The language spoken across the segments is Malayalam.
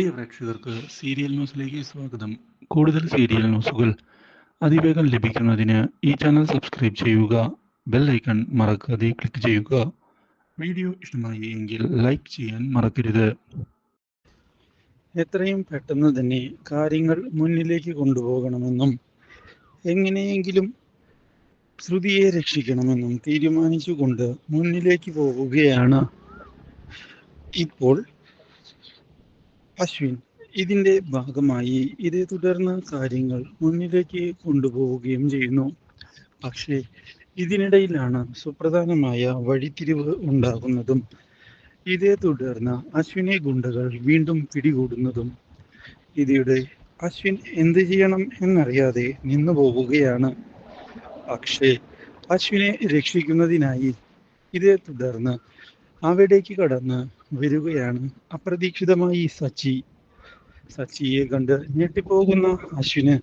പ്രിയ പ്രേക്ഷകർക്ക് സീരിയൽ ന്യൂസിലേക്ക് സ്വാഗതം. കൂടുതൽ സീരിയൽ ന്യൂസുകൾ അതിവേഗം ലഭിക്കുന്നതിന് ഈ ചാനൽ സബ്സ്ക്രൈബ് ചെയ്യുക ബെൽ ഐക്കൺ മറക്കാതെ ക്ലിക്ക് ചെയ്യുക. വീഡിയോ ഇഷ്ടമായി എങ്കിൽ ലൈക്ക് ചെയ്യാൻ മറക്കരുത്. എത്രയും പെട്ടെന്ന് തന്നെ കാര്യങ്ങൾ മുന്നിലേക്ക് കൊണ്ടുപോകണമെന്നും എങ്ങനെയെങ്കിലും ശ്രുതിയെ രക്ഷിക്കണമെന്നും തീരുമാനിച്ചുകൊണ്ട് മുന്നിലേക്ക് പോവുകയാണ് ഇപ്പോൾ അശ്വിൻ ഇതിന്റെ ഭാഗമായി ഇതേ തുടർന്ന് കാര്യങ്ങൾ മുന്നിലേക്ക് കൊണ്ടുപോവുകയും ചെയ്യുന്നു. പക്ഷേ ഇതിനിടയിലാണ് സുപ്രധാനമായ വഴിത്തിരിവ് ഉണ്ടാകുന്നതും ഇതേ തുടർന്ന് അശ്വിനെ ഗുണ്ടകൾ വീണ്ടും പിടികൂടുന്നതും. ഇതിയുടെ അശ്വിൻ എന്ത് ചെയ്യണം എന്നറിയാതെ നിന്നു പോവുകയാണ്. പക്ഷേ അശ്വിനെ രക്ഷിക്കുന്നതിനായി ഇതേ തുടർന്ന് അവിടേക്ക് കടന്ന് വരികയാണ്. അപ്രതീക്ഷിതമായി സച്ചി സച്ചിയെ കണ്ട് ഞെട്ടിപ്പോകുന്ന അശ്വിന്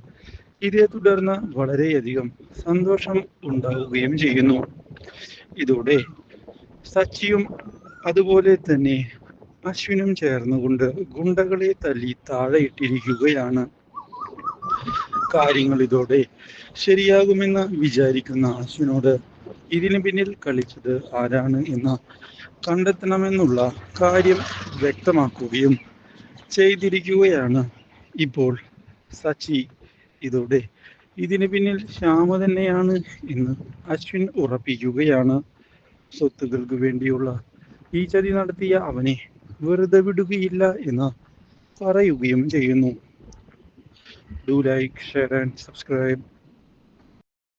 ഇതേ തുടർന്ന് വളരെയധികം സന്തോഷം ഉണ്ടാവുകയും ചെയ്യുന്നു. ഇതോടെ സച്ചിയും അതുപോലെ തന്നെ അശ്വിനും ചേർന്നുകൊണ്ട് ഗുണ്ടകളെ തല്ലി താഴെയിട്ടിരിക്കുകയാണ്. കാര്യങ്ങൾ ഇതോടെ ശരിയാകുമെന്ന് വിചാരിക്കുന്ന അശ്വിനോട് ഇതിന് പിന്നിൽ കളിച്ചത് ആരാണ് എന്ന് കണ്ടെത്തണമെന്നുള്ള കാര്യം വ്യക്തമാക്കുകയും ചെയ്തിരിക്കുകയാണ് ഇപ്പോൾ സച്ചി. ഇതോടെ ഇതിന് പിന്നിൽ ശ്യാമ തന്നെയാണ് എന്ന് അശ്വിൻ ഉറപ്പിക്കുകയാണ്. സ്വത്തുക്കൾക്ക് വേണ്ടിയുള്ള ഈ ചതി നടത്തിയ അവനെ വെറുതെ വിടുകയില്ല എന്ന് പറയുകയും ചെയ്യുന്നു. Do like share and subscribe